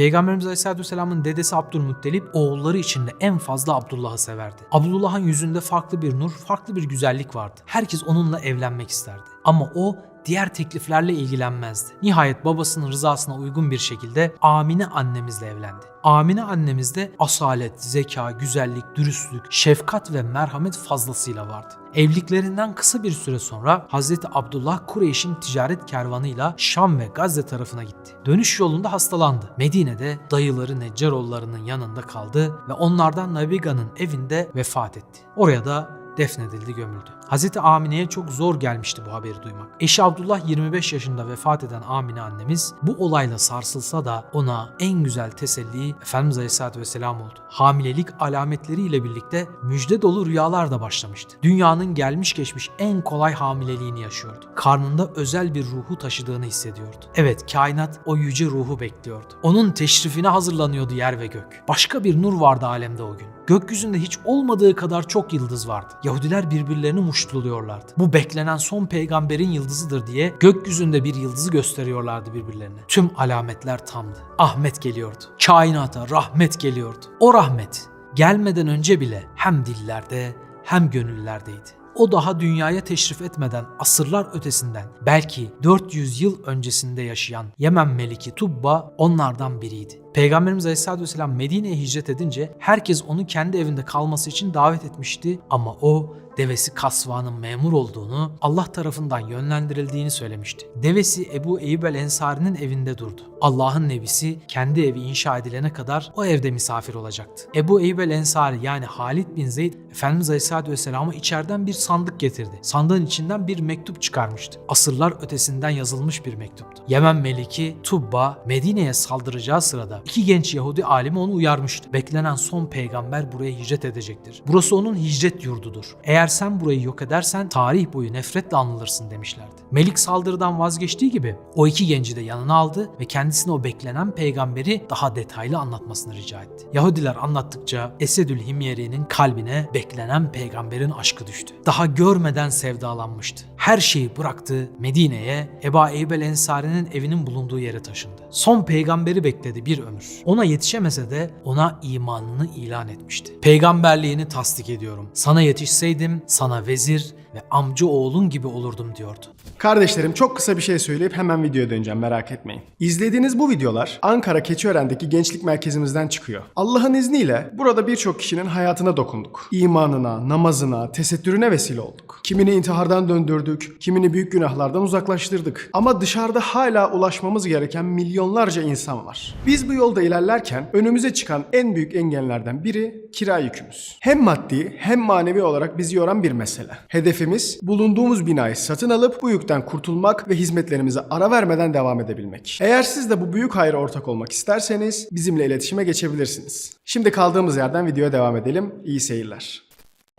Peygamberimiz Aleyhisselatü Vesselam'ın dedesi Abdülmuttalip oğulları içinde en fazla Abdullah'ı severdi. Abdullah'ın yüzünde farklı bir nur, farklı bir güzellik vardı. Herkes onunla evlenmek isterdi. Ama o diğer tekliflerle ilgilenmezdi. Nihayet babasının rızasına uygun bir şekilde Amine annemizle evlendi. Amine annemiz de asalet, zeka, güzellik, dürüstlük, şefkat ve merhamet fazlasıyla vardı. Evliliklerinden kısa bir süre sonra Hazreti Abdullah Kureyş'in ticaret kervanıyla Şam ve Gazze tarafına gitti. Dönüş yolunda hastalandı. Medine'de dayıları Neccaroğullarının yanında kaldı ve onlardan Nabiga'nın evinde vefat etti. Oraya da defnedildi, gömüldü. Hazreti Amine'ye çok zor gelmişti bu haberi duymak. Eşi Abdullah 25 yaşında vefat eden Amine annemiz bu olayla sarsılsa da ona en güzel teselli Efendimiz Aleyhisselatü Vesselam oldu. Hamilelik alametleriyle birlikte müjde dolu rüyalar da başlamıştı. Dünyanın gelmiş geçmiş en kolay hamileliğini yaşıyordu. Karnında özel bir ruhu taşıdığını hissediyordu. Evet kainat o yüce ruhu bekliyordu. Onun teşrifine hazırlanıyordu yer ve gök. Başka bir nur vardı alemde o gün. Gökyüzünde hiç olmadığı kadar çok yıldız vardı. Yahudiler birbirlerini muştuluyorlardı. Bu beklenen son peygamberin yıldızıdır diye gökyüzünde bir yıldızı gösteriyorlardı birbirlerine. Tüm alametler tamdı. Ahmet geliyordu. Kainata rahmet geliyordu. O rahmet gelmeden önce bile hem dillerde hem gönüllerdeydi. O daha dünyaya teşrif etmeden asırlar ötesinden belki 400 yıl öncesinde yaşayan Yemen Meliki Tubba onlardan biriydi. Peygamberimiz Aleyhisselatü Vesselam Medine'ye hicret edince herkes onu kendi evinde kalması için davet etmişti. Ama o devesi Kasva'nın memur olduğunu, Allah tarafından yönlendirildiğini söylemişti. Devesi Ebu Eyyub el Ensari'nin evinde durdu. Allah'ın nebisi kendi evi inşa edilene kadar o evde misafir olacaktı. Ebu Eyyub el Ensari yani Halid bin Zeyd Efendimiz Aleyhisselatü Vesselam'a içeriden bir sandık getirdi. Sandığın içinden bir mektup çıkarmıştı. Asırlar ötesinden yazılmış bir mektuptu. Yemen Meliki Tubba Medine'ye saldıracağı sırada iki genç Yahudi alimi onu uyarmıştı. Beklenen son peygamber buraya hicret edecektir. Burası onun hicret yurdudur. Eğer sen burayı yok edersen tarih boyu nefretle anılırsın demişlerdi. Melik saldırıdan vazgeçtiği gibi o iki genci de yanına aldı ve kendisine o beklenen peygamberi daha detaylı anlatmasını rica etti. Yahudiler anlattıkça Esedül Himyeri'nin kalbine beklenen peygamberin aşkı düştü. Daha görmeden sevdalanmıştı. Her şeyi bıraktı Medine'ye Eba Eyyub el Ensari'nin evinin bulunduğu yere taşındı. Son peygamberi bekledi bir ömür. Ona yetişemese de ona imanını ilan etmişti. Peygamberliğini tasdik ediyorum. Sana yetişseydim sana vezir ve amca oğlun gibi olurdum diyordu. Kardeşlerim çok kısa bir şey söyleyip hemen videoya döneceğim merak etmeyin. İzlediğiniz bu videolar Ankara Keçiören'deki gençlik merkezimizden çıkıyor. Allah'ın izniyle burada birçok kişinin hayatına dokunduk. İmanına, namazına, tesettürüne vesile olduk. Kimini intihardan döndürdük, kimini büyük günahlardan uzaklaştırdık. Ama dışarıda hala ulaşmamız gereken milyonlarca insan var. Biz bu yolda ilerlerken önümüze çıkan en büyük engellerden biri kira yükümüz. Hem maddi hem manevi olarak bizi yoran bir mesele. Hedefimiz bulunduğumuz binayı satın alıp bu yükten kurtulmak ve hizmetlerimize ara vermeden devam edebilmek. Eğer siz de bu büyük hayra ortak olmak isterseniz bizimle iletişime geçebilirsiniz. Şimdi kaldığımız yerden videoya devam edelim. İyi seyirler.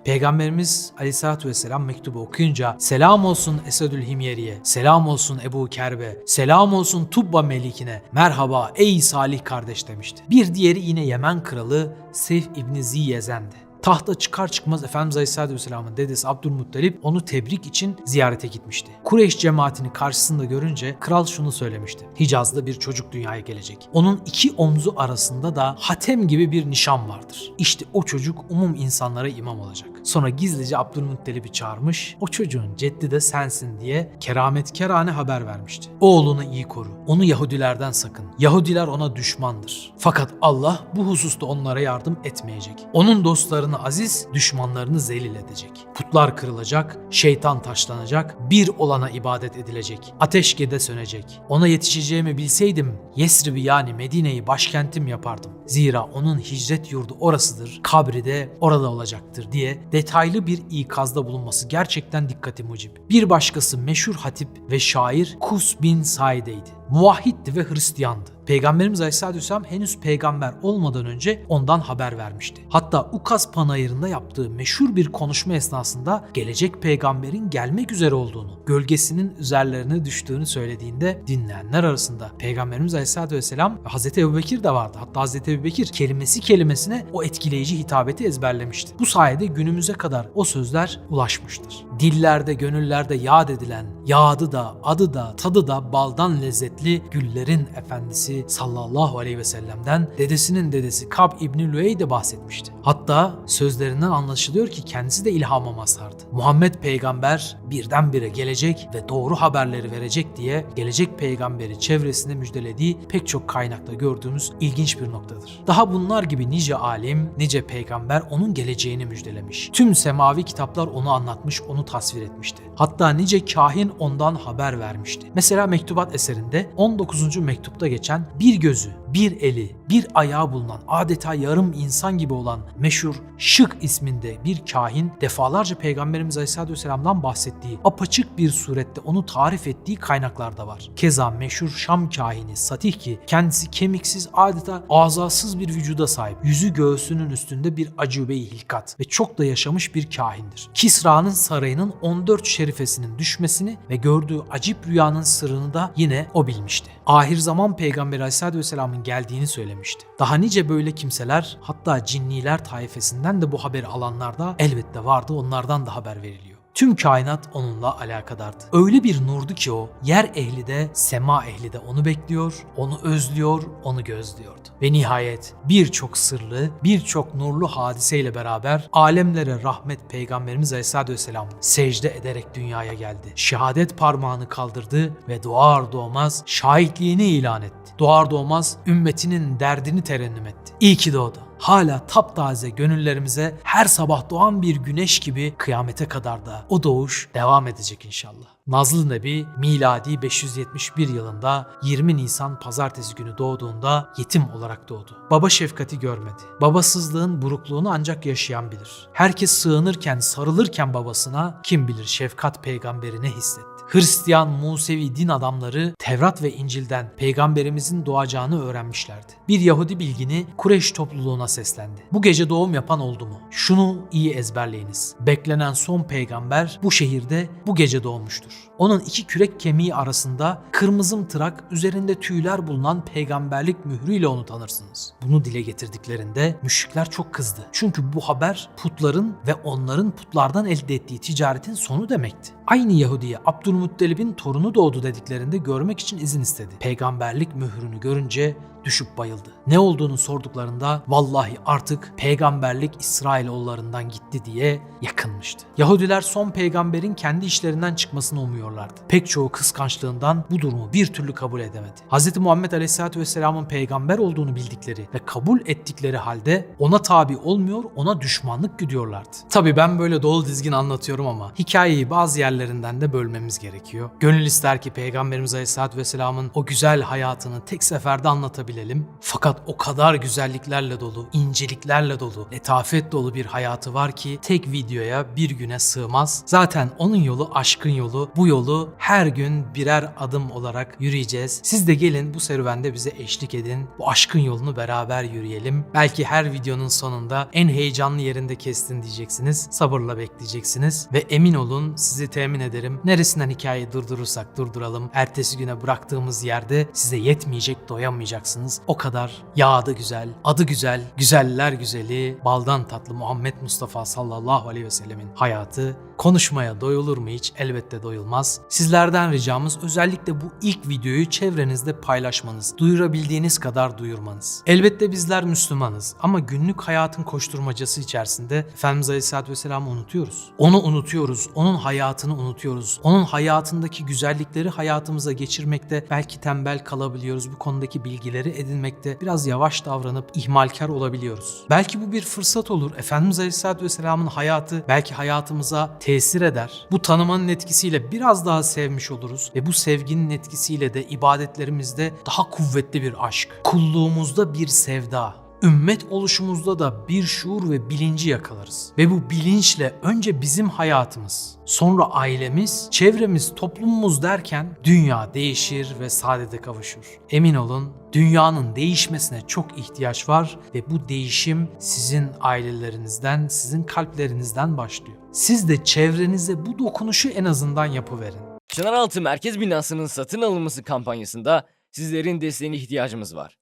Peygamberimiz Aleyhisselatü Vesselam mektubu okuyunca selam olsun Esedül Himyeri'ye, selam olsun Ebu Kerbe, selam olsun Tubba Melikine, merhaba ey salih kardeş demişti. Bir diğeri yine Yemen kralı Seyf İbni Ziyezen'di. Tahta çıkar çıkmaz Efendimiz Aleyhisselatü dedesi Abdülmuttalip onu tebrik için ziyarete gitmişti. Kureyş cemaatini karşısında görünce kral şunu söylemişti. Hicaz'da bir çocuk dünyaya gelecek. Onun iki omzu arasında da hatem gibi bir nişan vardır. İşte o çocuk umum insanlara imam olacak. Sonra gizlice Abdülmuttalip'i çağırmış, o çocuğun ceddi de sensin diye kerametkerane haber vermişti. Oğlunu iyi koru, onu Yahudilerden sakın. Yahudiler ona düşmandır. Fakat Allah bu hususta onlara yardım etmeyecek. Onun dostlarını aziz, düşmanlarını zelil edecek. Putlar kırılacak, şeytan taşlanacak, bir olana ibadet edilecek. Ateşkede sönecek. Ona yetişeceğimi bilseydim Yesrib'i yani Medine'yi başkentim yapardım. Zira onun hicret yurdu orasıdır, kabri de orada olacaktır diye detaylı bir ikazda bulunması gerçekten dikkati mucib. Bir başkası meşhur hatip ve şair Kus bin Saide'ydi. Muvahhitti ve Hristiyandı. Peygamberimiz Aleyhisselatü Vesselam henüz peygamber olmadan önce ondan haber vermişti. Hatta Ukas Panayırı'nda yaptığı meşhur bir konuşma esnasında gelecek peygamberin gelmek üzere olduğunu, gölgesinin üzerlerine düştüğünü söylediğinde dinleyenler arasında Peygamberimiz Aleyhisselatü Vesselam ve Hazreti Ebubekir de vardı. Hatta Hazreti Ebubekir kelimesi kelimesine o etkileyici hitabeti ezberlemişti. Bu sayede günümüze kadar o sözler ulaşmıştır. Dillerde, gönüllerde yad edilen, yadı da, adı da, tadı da baldan lezzetli faziletli güllerin efendisi sallallahu aleyhi ve sellem'den dedesinin dedesi Kab İbni Lüey de bahsetmişti. Hatta sözlerinden anlaşılıyor ki kendisi de ilhama mazhardı. Muhammed peygamber birdenbire gelecek ve doğru haberleri verecek diye gelecek peygamberi çevresinde müjdelediği pek çok kaynakta gördüğümüz ilginç bir noktadır. Daha bunlar gibi nice alim, nice peygamber onun geleceğini müjdelemiş. Tüm semavi kitaplar onu anlatmış, onu tasvir etmişti. Hatta nice kahin ondan haber vermişti. Mesela Mektubat eserinde 19. mektupta geçen bir gözü, bir eli, bir ayağı bulunan adeta yarım insan gibi olan meşhur Şık isminde bir kahin defalarca Peygamberimiz Aleyhisselatü Vesselam'dan bahsettiği apaçık bir surette onu tarif ettiği kaynaklarda var. Keza meşhur Şam kahini Satih ki kendisi kemiksiz adeta azasız bir vücuda sahip. Yüzü göğsünün üstünde bir acube-i hilkat ve çok da yaşamış bir kahindir. Kisra'nın sarayının 14 şerifesinin düşmesini ve gördüğü acip rüyanın sırrını da yine o bilmişti. Ahir zaman Peygamberi Aleyhisselatü Vesselam'ın geldiğini söylemişti. Daha nice böyle kimseler hatta cinniler taifesinden de bu haberi alanlarda elbette vardı onlardan da haber veriliyor. Tüm kainat onunla alakadardı. Öyle bir nurdu ki o, yer ehli de, sema ehli de onu bekliyor, onu özlüyor, onu gözlüyordu. Ve nihayet birçok sırlı, birçok nurlu hadiseyle beraber alemlere rahmet Peygamberimiz Aleyhisselatü Vesselam secde ederek dünyaya geldi. Şehadet parmağını kaldırdı ve doğar doğmaz şahitliğini ilan etti. Doğar doğmaz ümmetinin derdini terennüm etti. İyi ki doğdu hala taptaze gönüllerimize her sabah doğan bir güneş gibi kıyamete kadar da o doğuş devam edecek inşallah. Nazlı Nebi miladi 571 yılında 20 Nisan pazartesi günü doğduğunda yetim olarak doğdu. Baba şefkati görmedi. Babasızlığın burukluğunu ancak yaşayan bilir. Herkes sığınırken, sarılırken babasına kim bilir şefkat peygamberi ne hissetti. Hristiyan, Musevi din adamları Tevrat ve İncil'den peygamberimizin doğacağını öğrenmişlerdi. Bir Yahudi bilgini Kureyş topluluğuna seslendi. Bu gece doğum yapan oldu mu? Şunu iyi ezberleyiniz. Beklenen son peygamber bu şehirde bu gece doğmuştur. Onun iki kürek kemiği arasında kırmızı tırak üzerinde tüyler bulunan peygamberlik mührüyle onu tanırsınız. Bunu dile getirdiklerinde müşrikler çok kızdı. Çünkü bu haber putların ve onların putlardan elde ettiği ticaretin sonu demekti. Aynı Yahudi'ye Abdülmuttalib'in torunu doğdu dediklerinde görmek için izin istedi. Peygamberlik mührünü görünce düşüp bayıldı. Ne olduğunu sorduklarında vallahi artık peygamberlik İsrailoğullarından gitti diye yakınmıştı. Yahudiler son peygamberin kendi işlerinden çıkmasını umuyorlardı. Pek çoğu kıskançlığından bu durumu bir türlü kabul edemedi. Hz. Muhammed Aleyhisselatü Vesselam'ın peygamber olduğunu bildikleri ve kabul ettikleri halde ona tabi olmuyor, ona düşmanlık güdüyorlardı. Tabi ben böyle dolu dizgin anlatıyorum ama hikayeyi bazı yerlerinden de bölmemiz gerekiyor. Gönül ister ki Peygamberimiz Aleyhisselatü Vesselam'ın o güzel hayatını tek seferde anlatabilelim. Fakat o kadar güzelliklerle dolu, inceliklerle dolu, letafet dolu bir hayatı var ki tek videoya bir güne sığmaz. Zaten onun yolu aşkın yolu. Bu yolu her gün birer adım olarak yürüyeceğiz. Siz de gelin bu serüvende bize eşlik edin. Bu aşkın yolunu beraber yürüyelim. Belki her videonun sonunda en heyecanlı yerinde kestin diyeceksiniz. Sabırla bekleyeceksiniz ve emin olun sizi temin ederim. Neresinden hikayeyi durdurursak durduralım. Ertesi güne bıraktığımız yerde size yetmeyecek doyamayacaksınız. O kadar yağdı güzel, adı güzel, güzeller güzeli, baldan tatlı Muhammed Mustafa sallallahu aleyhi ve sellemin hayatı konuşmaya doyulur mu hiç? Elbette doyulmaz. Sizlerden ricamız özellikle bu ilk videoyu çevrenizde paylaşmanız, duyurabildiğiniz kadar duyurmanız. Elbette bizler Müslümanız ama günlük hayatın koşturmacası içerisinde Efendimiz Aleyhisselatü Vesselam'ı unutuyoruz. Onu unutuyoruz, onun hayatını unutuyoruz. Onun hayatındaki güzellikleri hayatımıza geçirmekte belki tembel kalabiliyoruz. Bu konudaki bilgileri edinmekte biraz yavaş davranıp ihmalkar olabiliyoruz. Belki bu bir fırsat olur. Efendimiz Aleyhisselatü Vesselam'ın hayatı belki hayatımıza tesir eder. Bu tanımanın etkisiyle biraz daha sevmiş oluruz ve bu sevginin etkisiyle de ibadetlerimizde daha kuvvetli bir aşk, kulluğumuzda bir sevda, ümmet oluşumuzda da bir şuur ve bilinci yakalarız. Ve bu bilinçle önce bizim hayatımız, sonra ailemiz, çevremiz, toplumumuz derken dünya değişir ve saadete kavuşur. Emin olun dünyanın değişmesine çok ihtiyaç var ve bu değişim sizin ailelerinizden, sizin kalplerinizden başlıyor. Siz de çevrenize bu dokunuşu en azından yapıverin. Çınaraltı Merkez Binası'nın satın alınması kampanyasında sizlerin desteğine ihtiyacımız var.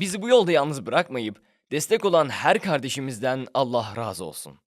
Bizi bu yolda yalnız bırakmayıp destek olan her kardeşimizden Allah razı olsun.